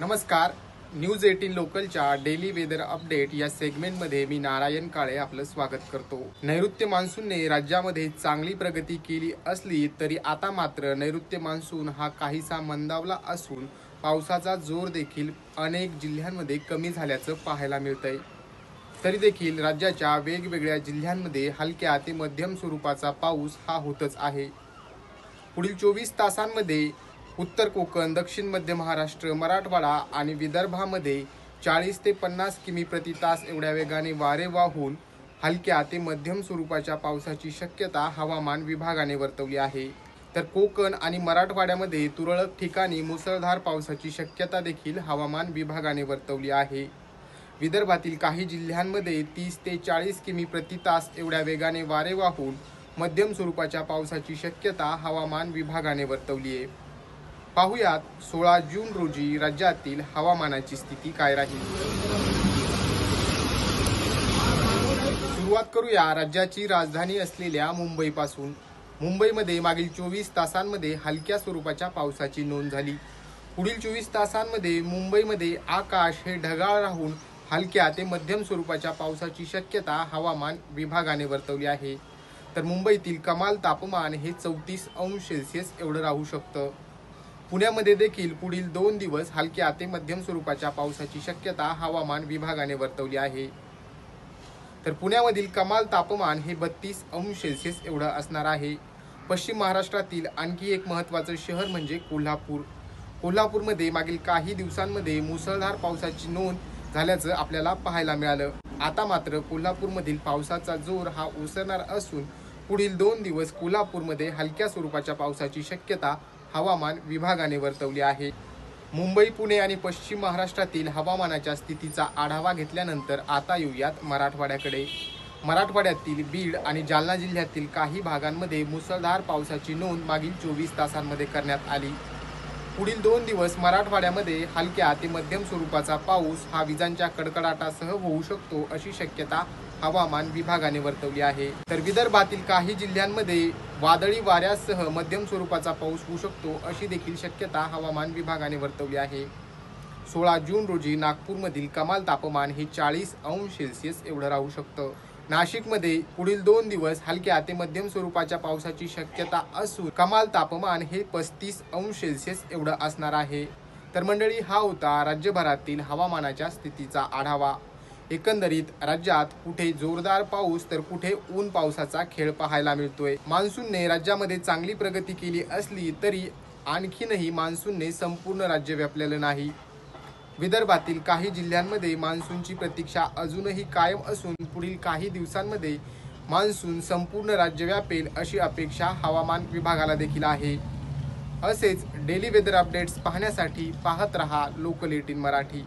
नमस्कार. News eighteen लोकलच्या daily weather update या सेगमेंटमध्ये मी नारायण काळे आपलं स्वागत करतो. नैऋत्य मान्सूनने राज्यामध्ये चांगली प्रगती केली असली तरी आता मात्र नैऋत्य मान्सून हा काहीसा मंदावला असून पावसाचा जोर देखील अनेक जिल्ह्यांमध्ये कमी झाल्याचं पाहायला मिळतंय. तरी देखील राज्याच्या वेगवेगळ्या जिल्ह्यांमध्ये हलक्या ते मध्यम स्वरूपाचा पाऊस हा होतच आहे. पुढील चोवीस तासांमध्ये उत्तर कोकण दक्षिण मध्य महाराष्ट्र मराठवाडा आणि विदर्भामध्ये चाळीस ते पन्नास किमी प्रति तास एवढ्या वेगाने वारे वाहून हलक्या ते मध्यम स्वरूपाच्या पावसाची शक्यता हवामान विभागाने वर्तवली आहे. तर कोकण आणि मराठवाड्यामध्ये तुरळक ठिकाणी मुसळधार पावसाची शक्यता देखील हवामान विभागाने वर्तवली आहे. विदर्भातील काही जिल्ह्यांमध्ये तीस ते चाळीस किमी प्रति तास एवढ्या वेगाने वारे वाहून मध्यम स्वरूपाच्या पावसाची शक्यता हवामान विभागाने वर्तवली आहे. पाहुयात सोळा जून रोजी राज्यातील हवामानाची स्थिती काय राहील. सुरुवात करूया राज्याची राजधानी असलेल्या मुंबईपासून. मुंबईमध्ये मागील चोवीस तासांमध्ये हलक्या स्वरूपाच्या पावसाची नोंद झाली. पुढील चोवीस तासांमध्ये मुंबईमध्ये आकाश हे ढगाळ राहून हलक्या ते मध्यम स्वरूपाच्या पावसाची शक्यता हवामान विभागाने वर्तवली आहे. तर मुंबईतील कमाल तापमान हे चौतीस अंश सेल्सिअस एवढं राहू शकतं. पुण्यामध्ये देखील पुढील दोन दिवस हलक्या ते मध्यम स्वरूपाच्या पावसाची शक्यता हवामान विभागाने वर्तवली आहे. तर पुण्यामधील कमाल तापमान हे बत्तीस अंश सेल्सिअस एवढं असणार आहे. पश्चिम महाराष्ट्रातील आणखी एक महत्त्वाचं शहर म्हणजे कोल्हापूर. कोल्हापूरमध्ये मागील काही दिवसांमध्ये मुसळधार पावसाची नोंद झाल्याचं आपल्याला पाहायला मिळालं. आता मात्र कोल्हापूरमधील पावसाचा जोर हा ओसरणार असून पुढील दोन दिवस कोल्हापूरमध्ये हलक्या स्वरूपाच्या पावसाची शक्यता हवामान विभागाने वर्तवली आहे. मुंबई पुणे आणि पश्चिम महाराष्ट्रातील हवामानाच्या स्थितीचा आढावा घेतल्यानंतर आता येऊयात मराठवाड्याकडे. मराठवाड्यातील बीड आणि जालना जिल्ह्यातील काही भागांमध्ये मुसळधार पावसाची नोंद मागील चोवीस तासांमध्ये करण्यात आली. पुढील दोन दिवस मराठवाड्यामध्ये हलक्या ते मध्यम स्वरूपाचा पाऊस हा विजांच्या कडकडाटासह होऊ शकतो अशी शक्यता हवामान विभागाने वर्तवली आहे. तर विदर्भातील काही जिल्ह्यांमध्ये वादळी वाऱ्यासह मध्यम स्वरूपाचा पाऊस होऊ शकतो अशी देखील शक्यता हवामान विभागाने वर्तवली आहे. सोळा जून रोजी नागपूरमधील कमाल तापमान हे चाळीस अंश सेल्सिअस एवढं राहू शकतं. नाशिकमध्ये पुढील दोन दिवस हलक्या ते मध्यम स्वरूपाच्या पावसाची शक्यता असून कमाल तापमान हे पस्तीस अंश सेल्सिअस एवढं असणार आहे. तर मंडळी हा होता राज्यभरातील हवामानाच्या स्थितीचा आढावा. एकंदरीत राज्यात कुठे जोरदार पाऊस तर कुठे ऊन पावसाचा खेळ पाहायला मिळतोय. मान्सूनने राज्यामध्ये चांगली प्रगती केली असली तरी आणखीनही मान्सूनने संपूर्ण राज्य व्यापलेलं नाही. विदर्भातील काही जिल्ह्यांमध्ये मान्सूनची प्रतीक्षा अजूनही कायम असून पुढील काही दिवसांमध्ये मान्सून संपूर्ण राज्य व्यापेल अशी अपेक्षा हवामान विभागाला देखील आहे. असेच डेली वेदर अपडेट्स पाहण्यासाठी पाहत रहा लोकल एटीन मराठी.